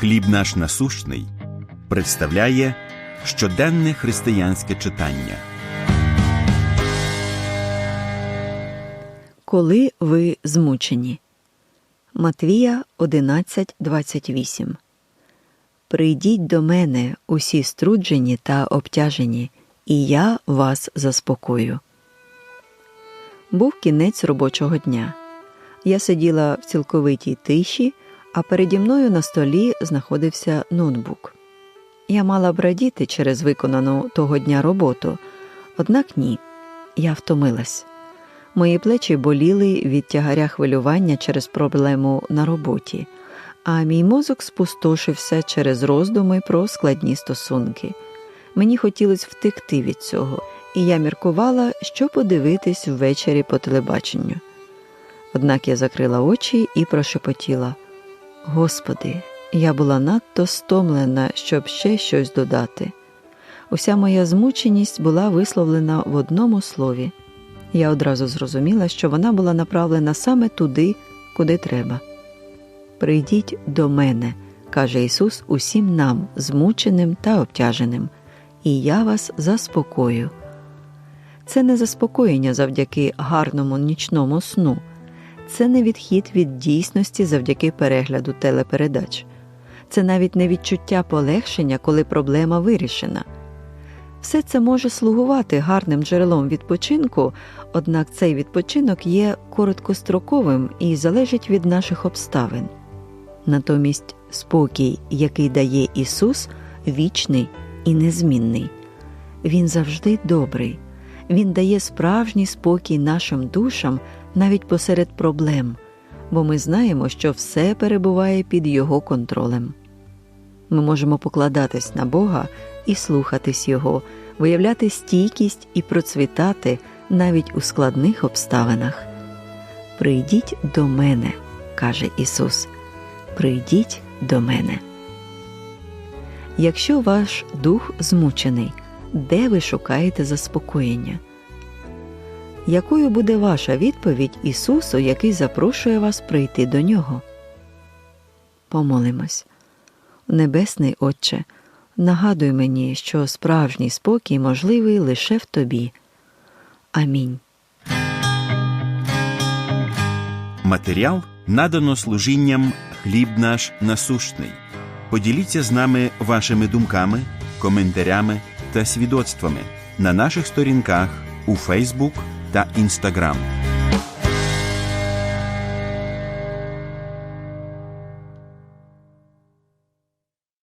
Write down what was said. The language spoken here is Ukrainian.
Хліб наш насущний представляє щоденне християнське читання. Коли ви змучені. Матвія 11.28 Прийдіть до мене, усі струджені та обтяжені, і я вас заспокою. Був кінець робочого дня. Я сиділа в цілковитій тиші, а переді мною на столі знаходився ноутбук. Я мала б радіти через виконану того дня роботу, однак ні, я втомилась. Мої плечі боліли від тягаря хвилювання через проблему на роботі, а мій мозок спустошився через роздуми про складні стосунки. Мені хотілося втекти від цього, і я міркувала, що подивитись ввечері по телебаченню. Однак я закрила очі і прошепотіла Господи, я була надто стомлена, щоб ще щось додати. Уся моя змученість була висловлена в одному слові. Я одразу зрозуміла, що вона була направлена саме туди, куди треба. Прийдіть до мене, каже Ісус усім нам, змученим та обтяженим, і я вас заспокою. Це не заспокоєння завдяки гарному нічному сну, це не відхід від дійсності завдяки перегляду телепередач, це навіть не відчуття полегшення, коли проблема вирішена. Все це може слугувати гарним джерелом відпочинку, однак цей відпочинок є короткостроковим і залежить від наших обставин. Натомість спокій, який дає Ісус, вічний і незмінний. Він завжди добрий, Він дає справжній спокій нашим душам навіть посеред проблем, бо ми знаємо, що все перебуває під Його контролем. Ми можемо покладатись на Бога і слухатись Його, виявляти стійкість і процвітати навіть у складних обставинах. Прийдіть до мене, каже Ісус, прийдіть до мене. Якщо ваш дух змучений, де ви шукаєте заспокоєння? Якою буде ваша відповідь Ісусу, який запрошує вас прийти до Нього? Помолимось. Небесний Отче, нагадуй мені, що справжній спокій можливий лише в Тобі. Амінь. Матеріал надано служінням Хліб наш насущний. Поділіться з нами вашими думками, коментарями та свідоцтвами на наших сторінках у Фейсбук ta Instagram.